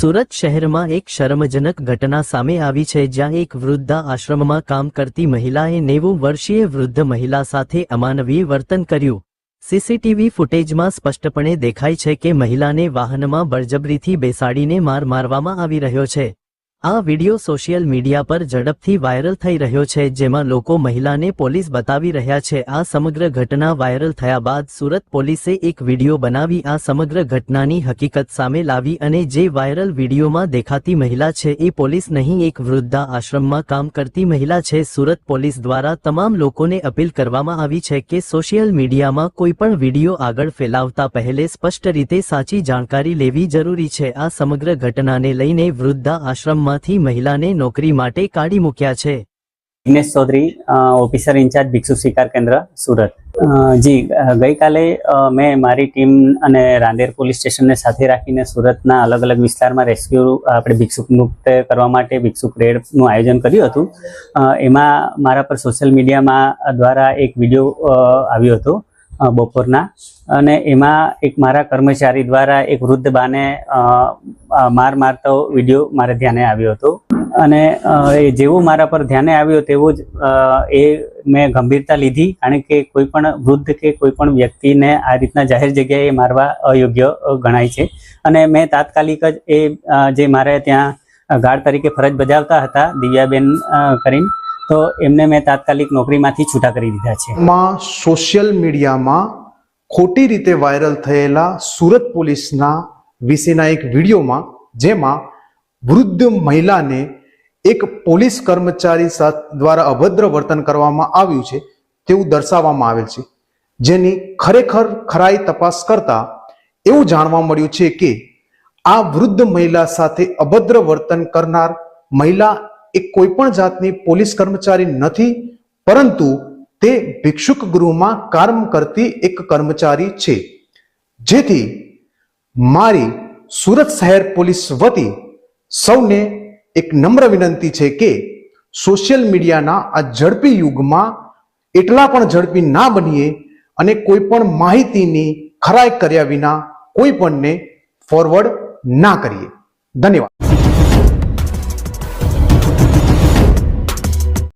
સુરત શહેરમાં એક શરમજનક ઘટના સામે આવી છે જ્યાં એક વૃદ્ધા આશ્રમમાં કામ કરતી મહિલાએ નેવું વર્ષીય વૃદ્ધ મહિલા સાથે અમાનવીય વર્તન કર્યું. સીસીટીવી ફૂટેજમાં સ્પષ્ટપણે દેખાય છે કે મહિલાને વાહનમાં બળજબરીથી બેસાડીને માર મારવામાં આવી રહ્યો છે. આ વિડિયો સોશિયલ મીડિયા પર ઝડપથી વાયરલ થઈ રહ્યો છે, જેમાં લોકો મહિલાને પોલીસ બતાવી રહ્યા છે. આ સમગ્ર ઘટના વાયરલ થયા બાદ સુરત પોલીસે એક વિડિયો બનાવી, આ સમગ્ર ઘટનાની હકીકત સામે લાવી અને જે વાયરલ વિડિયોમાં દેખાતી મહિલા છે એ પોલીસ નહીં, એક વૃદ્ધા આશ્રમમાં કામ કરતી મહિલા છે. સુરત પોલીસ દ્વારા તમામ લોકોને અપીલ કરવામાં આવી છે કે સોશિયલ મીડિયામાં કોઈ પણ વિડિયો આગળ ફેલાવતા પહેલે સ્પષ્ટ રીતે સાચી જાણકારી લેવી જરૂરી છે. આ સમગ્ર ઘટનાને લઈને વૃદ્ધા આશ્રમમાંથી મહિલાને નોકરી માટે કાઢી મૂક્યા છે. Dinesh Chaudhary officer in charge ભિક્ષુ શિકાર કેન્દ્ર, સુરત. જી ગઈકાલે મેં મારી ટીમ અને રાંદેર પોલીસ સ્ટેશનને સાથે રાખીને સુરતના અલગ અલગ વિસ્તારમાં રેસ્ક્યુ, આપણે ભિક્ષુક મુક્ત કરવા માટે ભિક્ષુક રેડનું આયોજન કર્યું હતું. એમાં મારા પર સોશિયલ મીડિયામાં દ્વારા એક વીડિયો આવ્યો હતો. બપોરના. અને એમાં એક મારા કર્મચારી દ્વારા એક વૃદ્ધ બાને માર મારતો વીડિયો મારે ધ્યાને આવ્યો હતો. અને એ જેવું મારા પર ધ્યાને આવ્યો તેવું જ એ મેં ગંભીરતા લીધી, કારણ કે કોઈ પણ વૃદ્ધ કે કોઈ પણ વ્યક્તિને આ રીતના જાહેર જગ્યાએ મારવા અયોગ્ય ગણાય છે. અને મેં તાત્કાલિક જ એ જે મારે ત્યાં ગાર્ડ તરીકે ફરજ બજાવતા હતા, દિવ્યાબેન કરીને તો એમને મેં તાત્કાલિક નોકરીમાંથી છૂટા કરી દીધા છે. માં સોશિયલ મીડિયામાં ખોટી રીતે વાયરલ થયેલા સુરત પોલીસના વિશેના એક વિડીયોમાં જેમાં વૃદ્ધ મહિલાને એક પોલીસ કર્મચારી દ્વારા અભદ્ર વર્તન કરવામાં આવ્યું છે તેવું દર્શાવવામાં આવેલ છે. જેની ખરેખર ખરાઈ તપાસ કરતા એવું જાણવા મળ્યું છે કે આ વૃદ્ધ મહિલા સાથે અભદ્ર વર્તન કરનાર મહિલા એ કોઈ પણ જાતની પોલીસ કર્મચારી નથી, પરંતુ તે ભિક્ષુક ગૃહમાં કામ કરતી એક કર્મચારી છે. જેથી મારી સુરત શહેર પોલીસ વતી સૌને એક નમ્ર વિનંતી છે કે સોશિયલ મીડિયાના આ ઝડપી યુગમાં એટલા પણ ઝડપી ના બનીએ અને કોઈ પણ માહિતીની ખરાઈ કર્યા વિના કોઈ પણને ફોરવર્ડ ના કરીએ. ધન્યવાદ.